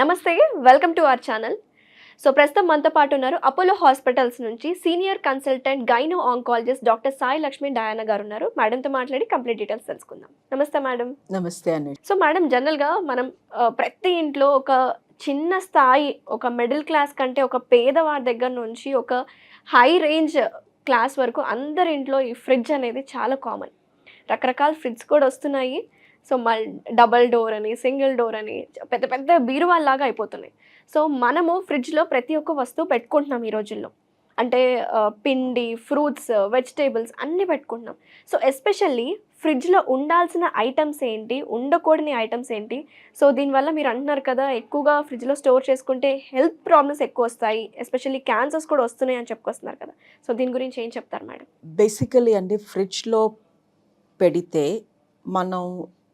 నమస్తే welcome to our channel so ప్రస్తుతం మనతో పాటు ఉన్నారు అపోలో హాస్పిటల్స్ నుంచి senior consultant gynae oncologist doctor Sai Lakshmi Diana garu ఉన్నారు. మేడంతో మాట్లాడి కంప్లీట్ డీటెయిల్స్ తెలుసుకుందాం. నమస్తే మేడం నమస్తే అండి. సో మేడం జనరల్గా మనం ప్రతి ఇంట్లో ఒక చిన్న స్థాయి ఒక మిడిల్ క్లాస్ కంటే ఒక పేదవాడి దగ్గర నుంచి ఒక హై రేంజ్ క్లాస్ వరకు అందరి ఇంట్లో ఈ ఫ్రిడ్జ్ అనేది చాలా కామన్ రకరకాల ఫ్రిడ్జ్ కూడా వస్తున్నాయి. సో మల్ డబల్ డోర్ అని సింగిల్ డోర్ అని పెద్ద పెద్ద బీరువాల్లాగా అయిపోతున్నాయి. సో మనము ఫ్రిడ్జ్లో ప్రతి ఒక్క వస్తువు పెట్టుకుంటున్నాం ఈ రోజుల్లో. అంటే పిండి ఫ్రూట్స్ వెజిటేబుల్స్ అన్నీ పెట్టుకుంటున్నాం. సో ఎస్పెషల్లీ ఫ్రిడ్జ్లో ఉండాల్సిన ఐటమ్స్ ఏంటి ఉండకూడని ఐటమ్స్ ఏంటి సో దీనివల్ల మీరు అంటున్నారు కదా ఎక్కువగా ఫ్రిడ్జ్లో స్టోర్ చేసుకుంటే హెల్త్ ప్రాబ్లమ్స్ ఎక్కువ వస్తాయి ఎస్పెషల్లీ క్యాన్సర్స్ కూడా వస్తున్నాయి అని చెప్పుకొస్తున్నారు కదా. సో దీని గురించి ఏం చెప్తారు మేడం? బేసికలీ అండి ఫ్రిడ్జ్లో పెడితే మనం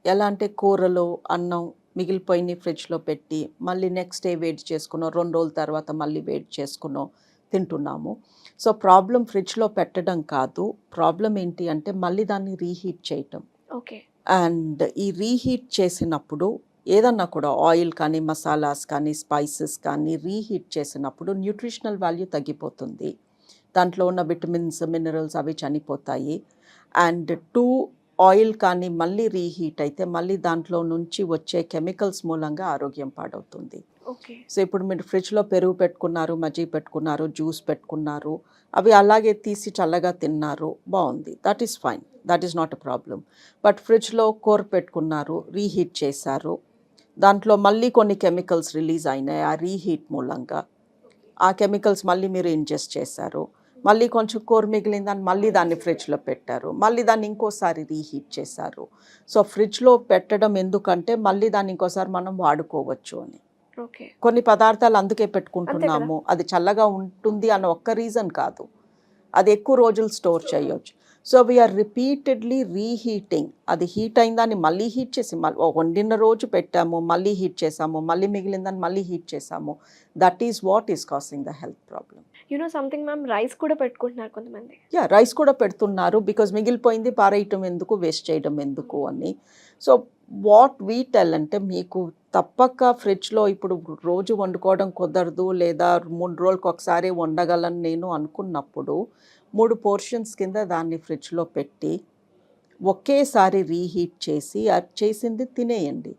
ఎలా అంటే కూరలు అన్నం మిగిలిపోయిన ఫ్రిడ్జ్లో పెట్టి మళ్ళీ నెక్స్ట్ డే వేడి చేసుకున్నాం. రెండు రోజుల తర్వాత మళ్ళీ వేడి చేసుకున్నాం. తింటున్నాము. సో ప్రాబ్లం ఫ్రిడ్జ్లో పెట్టడం కాదు. ప్రాబ్లం ఏంటి అంటే మళ్ళీ దాన్ని రీహీట్ చేయటం. ఓకే. అండ్ ఈ రీహీట్ చేసినప్పుడు ఏదన్నా కూడా ఆయిల్ కానీ మసాలాస్ కానీ స్పైసెస్ కానీ రీహీట్ చేసినప్పుడు న్యూట్రిషనల్ వాల్యూ తగ్గిపోతుంది. దాంట్లో ఉన్న విటమిన్స్ మినరల్స్ అవి చనిపోతాయి. అండ్ టూ ఆయిల్ కానీ మళ్ళీ రీహీట్ అయితే మళ్ళీ దాంట్లో నుంచి వచ్చే కెమికల్స్ మూలంగా ఆరోగ్యం పాడవుతుంది. సో ఇప్పుడు మీరు ఫ్రిడ్జ్లో పెరుగు పెట్టుకున్నారు మజ్జిగ పెట్టుకున్నారు జ్యూస్ పెట్టుకున్నారు అవి అలాగే తీసి చల్లగా తిన్నారు బాగుంది. That is fine that is not a problem but ఫ్రిడ్జ్లో కూర పెట్టుకున్నారు రీహీట్ చేశారు దాంట్లో మళ్ళీ కొన్ని కెమికల్స్ రిలీజ్ అయినాయి ఆ రీహీట్ మూలంగా. ఆ కెమికల్స్ మళ్ళీ మీరు ఇంజెస్ట్ చేశారు మళ్ళీ కొంచెం కూర మిగిలిందని మళ్ళీ దాన్ని ఫ్రిడ్జ్లో పెట్టారు. మళ్ళీ దాన్ని ఇంకోసారి రీహీట్ చేశారు. సో ఫ్రిడ్జ్లో పెట్టడం ఎందుకంటే మళ్ళీ దాన్ని ఇంకోసారి మనం వాడుకోవచ్చు అని. కొన్ని పదార్థాలు అందుకే పెట్టుకుంటున్నాము. అది చల్లగా ఉంటుంది అన్న ఒక్క రీజన్ కాదు. అది ఎక్కువ రోజులు స్టోర్ చేయొచ్చు. So we are repeatedly reheating అది హీట్ అయిందాన్ని మళ్ళీ హీట్ చేసి మళ్ళీ వండిన రోజు పెట్టాము మళ్ళీ హీట్ చేసాము మళ్ళీ మిగిలిందని మళ్ళీ హీట్ చేసాము. That is what is causing the health problem you know something ma'am rice కూడా పెట్టుకుంటున్నారు కొంతమంది. యా రైస్ కూడా పెడుతున్నారు బికాజ్ మిగిలిపోయింది పారేయటం ఎందుకు వేస్ట్ చేయడం ఎందుకు అని. సో వాట్ వీ టెల్ అంటే మీకు తప్పక ఫ్రిడ్జ్లో ఇప్పుడు రోజు వండుకోవడం కుదరదు లేదా మూడు రోజులకు ఒకసారి వండగలను నేను అనుకున్నప్పుడు మూడు పోర్షన్స్ కింద దాన్ని ఫ్రిడ్జ్లో పెట్టి ఒకేసారి రీహీట్ చేసి అది చేసింది తినేయండి.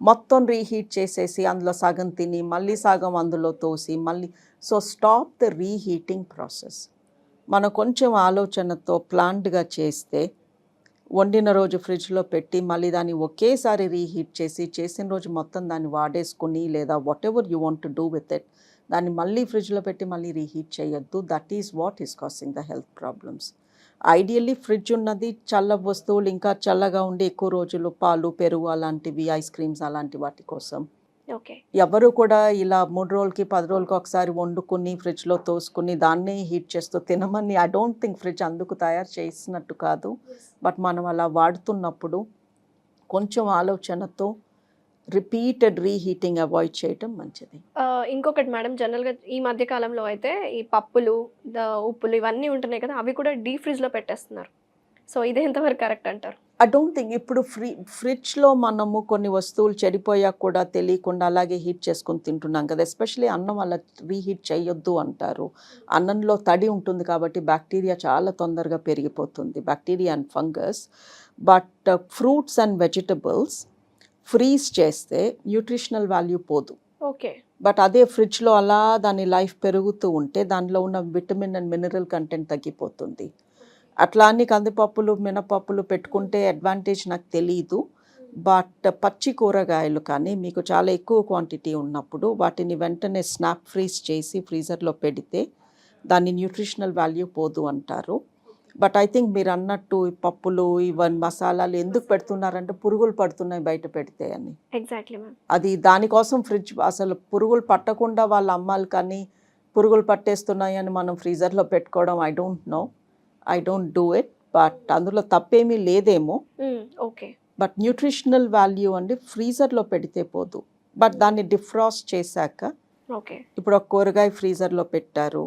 మొత్తం రీహీట్ చేసేసి అందులో సగం తిని మళ్ళీ సగం అందులో తోసి మళ్ళీ so stop the reheating process మనం కొంచెం ఆలోచనతో ప్లాంట్గా చేస్తే వండిన రోజు ఫ్రిడ్జ్లో పెట్టి మళ్ళీ దాన్ని ఒకేసారి రీహీట్ చేసి చేసిన రోజు మొత్తం దాన్ని వాడేసుకుని లేదా whatever you want to do with it దాన్ని మళ్ళీ ఫ్రిడ్జ్లో పెట్టి మళ్ళీ రీహీట్ చేయొద్దు. That is what is causing the health problems ideally fridge ఉన్నది చల్ల వస్తువులు ఇంకా చల్లగా ఉండి ఎక్కువ రోజులు పాలు పెరుగు అలాంటివి ఐస్ క్రీమ్స్ అలాంటి వాటి కోసం. ఓకే. ఎవరు కూడా ఇలా మూడు రోజులకి పది రోజులకి ఒకసారి వండుకుని ఫ్రిడ్జ్లో తోసుకుని దాన్నే హీట్ చేస్తూ తినమని ఐ డోంట్ థింక్ ఫ్రిడ్జ్ అందుకు తయారు చేసినట్టు కాదు. బట్ మనం అలా వాడుతున్నప్పుడు కొంచెం ఆలోచనతో రిపీటెడ్ రీహీటింగ్ అవాయిడ్ చేయటం మంచిది. ఇంకొకటి మేడం జనరల్గా ఈ మధ్య కాలంలో అయితే ఈ పప్పులు ఉప్పులు ఇవన్నీ ఉంటున్నాయి కదా అవి కూడా డీప్ ఫ్రిడ్జ్లో పెట్టేస్తున్నారు. సో ఇది ఎంతవరకు కరెక్ట్ అంటారు? ఐ డోంట్ థింక్ ఇప్పుడు ఫ్రీ ఫ్రిడ్జ్లో మనము కొన్ని వస్తువులు చెడిపోయాక కూడా తెలియకుండా అలాగే హీట్ చేసుకొని తింటున్నాం కదా ఎస్పెషలీ అన్నం అలా రీహీట్ చేయొద్దు అంటారు. అన్నంలో తడి ఉంటుంది కాబట్టి బ్యాక్టీరియా చాలా తొందరగా పెరిగిపోతుంది bacteria and fungus. But fruits and vegetables freeze చేస్తే న్యూట్రిషనల్ వాల్యూ పోదు. ఓకే. బట్ అదే ఫ్రిడ్జ్లో అలా దాని లైఫ్ పెరుగుతూ ఉంటే దానిలో ఉన్న విటమిన్ అండ్ మినరల్ కంటెంట్ తగ్గిపోతుంది. అట్లా అన్ని కందిపప్పులు మినపప్పులు పెట్టుకుంటే అడ్వాంటేజ్ నాకు తెలియదు బట్ పచ్చి కూరగాయలు కానీ మీకు చాలా ఎక్కువ క్వాంటిటీ ఉన్నప్పుడు వాటిని వెంటనే స్నాప్ ఫ్రీజ్ చేసి ఫ్రీజర్లో పెడితే దాని న్యూట్రిషనల్ వాల్యూ పోదు అంటారు. బట్ ఐ థింక్ మీరు అన్నట్టు ఈ పప్పులు ఇవన్నీ మసాలాలు ఎందుకు పెడుతున్నారంటే పురుగులు పడుతున్నాయి బయట పెడితే అని. ఎగ్జాక్ట్లీ అది దానికోసం ఫ్రిడ్జ్ అసలు పురుగులు పట్టకుండా వాళ్ళ అమ్మాలి కానీ పురుగులు పట్టేస్తున్నాయి అని మనం ఫ్రీజర్లో పెట్టుకోవడం I don't know I don't do it but అందులో తప్పేమీ లేదేమో. ఓకే బట్ న్యూట్రిషనల్ వాల్యూ అండి ఫ్రీజర్లో పెడితే పోదు. బట్ దాన్ని డిఫ్రాస్ట్ చేశాక ఓకే ఇప్పుడు ఒక కూరగాయ ఫ్రీజర్లో పెట్టారు.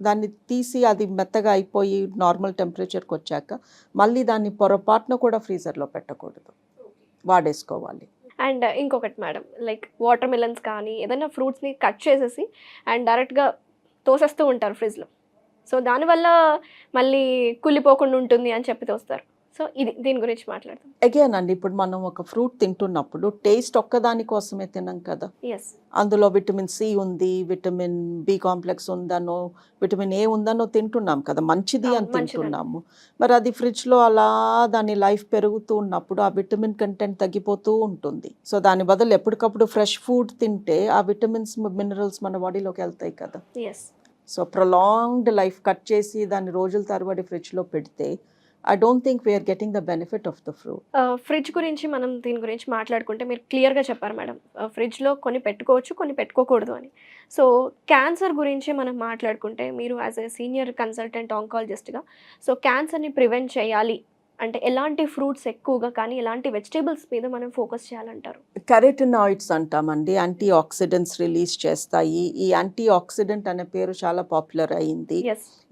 దాన్ని తీసి అది మెత్తగా అయిపోయి నార్మల్ టెంపరేచర్కి వచ్చాక మళ్ళీ దాన్ని పొరపాటున కూడా ఫ్రీజర్లో పెట్టకూడదు. వాడేసుకోవాలి. అండ్ ఇంకొకటి మేడం లైక్ వాటర్ మిలన్స్ కానీ ఏదైనా ఫ్రూట్స్ని కట్ చేసేసి అండ్ డైరెక్ట్గా తోసేస్తూ ఉంటారు ఫ్రిడ్జ్లో సో దానివల్ల మళ్ళీ కుళ్ళిపోకుండా ఉంటుంది అని చెప్పి తోస్తారు. సో ఇది దీని గురించి మాట్లాడదాం. అగైన్ అండి ఇప్పుడు మనం ఒక ఫ్రూట్ తింటున్నప్పుడు టేస్ట్ ఒక్కదాని కోసమే తినం కదా. అందులో విటమిన్ సి ఉంది విటమిన్ బి కాంప్లెక్స్ ఉందనో విటమిన్ ఏ ఉందనో తింటున్నాం కదా. మంచిది అని. తింటున్నాము. మరి అది ఫ్రిడ్జ్లో అలా దాని లైఫ్ పెరుగుతూ ఉన్నప్పుడు ఆ విటమిన్ కంటెంట్ తగ్గిపోతూ ఉంటుంది. సో దాని బదులు ఎప్పటికప్పుడు ఫ్రెష్ ఫుడ్ తింటే ఆ విటమిన్స్ మినరల్స్ మన బాడీలోకి వెళ్తాయి కదా. సో ప్రొలాంగ్డ్ లైఫ్ కట్ చేసి దాన్ని రోజుల తరబడి ఫ్రిడ్జ్లో పెడితే I don't think we're getting the benefit of the fruit fridge గురించి మనం దీని గురించి మాట్లాడుకుంటే మీరు క్లియర్గా చెప్పారు మేడం. Uh, ఫ్రిడ్జ్లో కొన్ని పెట్టుకోవచ్చు కొన్ని పెట్టుకోకూడదు అని. సో క్యాన్సర్ గురించి మనం మాట్లాడుకుంటే మీరు యాజ్ ఎ సీనియర్ కన్సల్టెంట్ ఆంకాలజిస్ట్గా సో క్యాన్సర్ని ప్రివెంట్ చేయాలి అంటే ఎలాంటి ఫ్రూట్స్ ఎక్కువగా కానీ ఎలాంటి వెజిటేబుల్స్ మీద మనం ఫోకస్ చేయాలంటారు? కెరటినాయిడ్స్ అంటామండి. యాంటీ ఆక్సిడెంట్స్ రిలీజ్ చేస్తాయి. ఈ యాంటీ ఆక్సిడెంట్ అనే పేరు చాలా పాపులర్ అయింది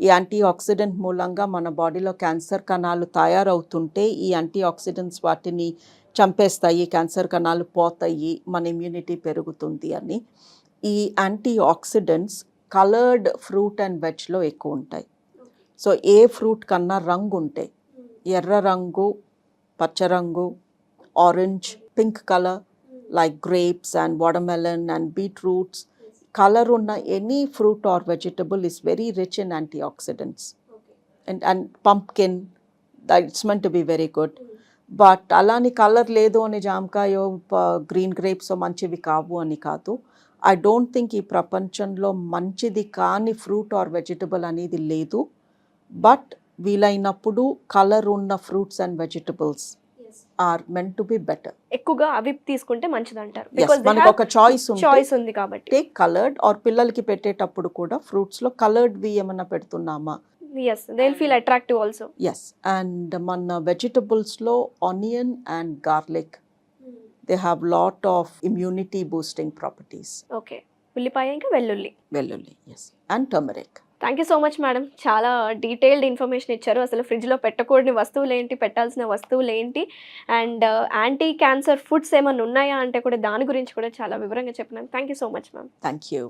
ఈ యాంటీ ఆక్సిడెంట్ మూలంగా మన బాడీలో క్యాన్సర్ కణాలు తయారవుతుంటే ఈ యాంటీ ఆక్సిడెంట్స్ వాటిని చంపేస్తాయి క్యాన్సర్ కణాలు పోతాయి మన ఇమ్యూనిటీ పెరుగుతుంది అని. ఈ antioxidants coloured fruit and వెజ్లో ఎక్కువ ఉంటాయి. సో ఏ ఫ్రూట్ కన్నా రంగు ఉంటాయి ఎర్ర రంగు పచ్చ రంగు orange pink colour like grapes and watermelon and beetroots colour ఉన్న any fruit or vegetable is very rich in antioxidants and and pumpkin that's meant to be very good but అలాని colour లేదు అని జామకాయో గ్రీన్ గ్రేప్స్ మంచివి కావు అని కాదు. I don't think ఈ ప్రపంచంలో మంచిది కాని ఫ్రూట్ ఆర్ వెజిటబుల్ అనేది లేదు. బట్ వీలైనప్పుడు కలర్ ఉన్న fruits and vegetables are meant to be better ఎక్కువగా అవి తీసుకుంటే మంచిది అంటారు మనకు ఒక చాయిస్ చాయిస్ ఉంది కాబట్టి. టేక్ కలర్డ్ ఆర్ పిల్లలకి పెట్టేటప్పుడు కూడా ఫ్రూట్స్లో కలర్డ్వి ఏమన్నా పెడుతున్నామా? Yes they feel attractive also yes and మన వెజిటబుల్స్లో onion and garlic they have lot of immunity boosting properties okay ఉల్లిపాయ ఇంకా వెల్లుల్లి. వెల్లుల్లి yes and turmeric thank you so much madam చాలా డీటెయిల్డ్ ఇన్ఫర్మేషన్ ఇచ్చారు. అసలు ఫ్రిడ్జ్లో పెట్టకూడని వస్తువులు ఏంటి పెట్టాల్సిన వస్తువులు ఏంటి? అండ్ యాంటీ క్యాన్సర్ ఫుడ్స్ ఏమైనా ఉన్నాయా అంటే కూడా దాని గురించి కూడా చాలా వివరంగా చెప్పినాను thank you so much ma'am thank you